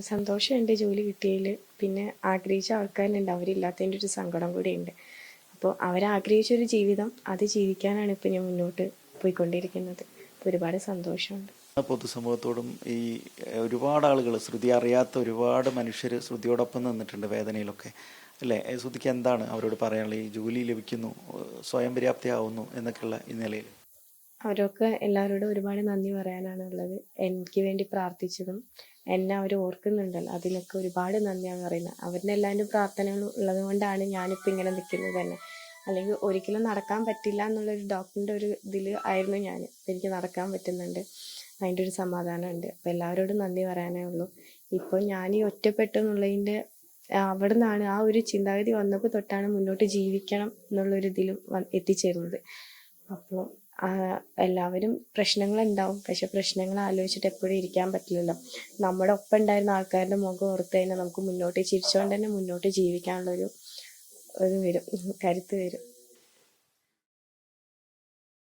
സന്തോഷമുണ്ട് ജോലി കിട്ടിയതിൽ പിന്നെ ആഗ്രഹിച്ച ആൾക്കാരുണ്ട്. അവരില്ലാത്തതിന്റെ ഒരു സങ്കടം കൂടിയുണ്ട്. അപ്പോൾ അവരാഗ്രഹിച്ച ഒരു ജീവിതം അത് ജീവിക്കാനാണ് ഇപ്പോൾ ഞാൻ മുന്നോട്ട് പോയിക്കൊണ്ടിരിക്കുന്നത്. ഒരുപാട് സന്തോഷമുണ്ട്. പൊതുസമൂഹത്തോടും ഈ ഒരുപാട് ആളുകൾ ശ്രുതി അറിയാത്ത ഒരുപാട് മനുഷ്യർ ശ്രുതിയോടൊപ്പം നിന്നിട്ടുണ്ട് വേദനയിലൊക്കെ. അല്ലേ? ശ്രുതിക്ക് എന്താണ് അവരോട് പറയാനുള്ളത്? ഈ ജോലി ലഭിക്കുന്നു സ്വയം പര്യാപ്തയാവുന്നു എന്നൊക്കെയുള്ള ഈ നിലയിൽ. അവരൊക്കെ എല്ലാവരോടും ഒരുപാട് നന്ദി പറയാനാണ് ഉള്ളത് എനിക്ക് വേണ്ടി പ്രാർത്ഥിച്ചതും എന്നെ അവർ ഓർക്കുന്നുണ്ടല്ലോ. അതിനൊക്കെ ഒരുപാട് നന്ദിയാണ് പറയുന്നത്. അവരുടെ എല്ലാവരും പ്രാർത്ഥനകൾ ഉള്ളത് കൊണ്ടാണ് ഞാനിപ്പോൾ ഇങ്ങനെ നിൽക്കുന്നത് തന്നെ. അല്ലെങ്കിൽ ഒരിക്കലും നടക്കാൻ പറ്റില്ല എന്നുള്ളൊരു ഡോക്ടറിന്റെ ഒരു ഇതിൽ ആയിരുന്നു ഞാൻ. എനിക്ക് നടക്കാൻ പറ്റുന്നുണ്ട്. അതിന്റെ ഒരു സമാധാനമുണ്ട്. അപ്പോൾ എല്ലാവരോടും നന്ദി പറയാനേ ഉള്ളൂ. ഇപ്പോൾ ഞാൻ ഈ ഒറ്റപ്പെട്ടു എന്നുള്ളതിന്റെ അവിടെ നിന്നാണ് ആ ഒരു ചിന്താഗതി വന്നപ്പോൾ തൊട്ടാണ് മുന്നോട്ട് ജീവിക്കണം എന്നുള്ളൊരു ഇതിലും എത്തിച്ചേരുന്നത് അപ്പോൾ എല്ലാവരും പ്രശ്നങ്ങളുണ്ടാവും. പക്ഷെ പ്രശ്നങ്ങൾ ആലോചിച്ചിട്ട് എപ്പോഴും ഇരിക്കാൻ പറ്റില്ലല്ലോ. നമ്മുടെ ഒപ്പം ഉണ്ടായിരുന്ന ആൾക്കാരുടെ മുഖം ഓർത്ത് കഴിഞ്ഞാൽ നമുക്ക് മുന്നോട്ട് ചിരിച്ചുകൊണ്ട് തന്നെ മുന്നോട്ട് ജീവിക്കാനുള്ളൊരു ഒരു വരും കരുത്ത് വരും.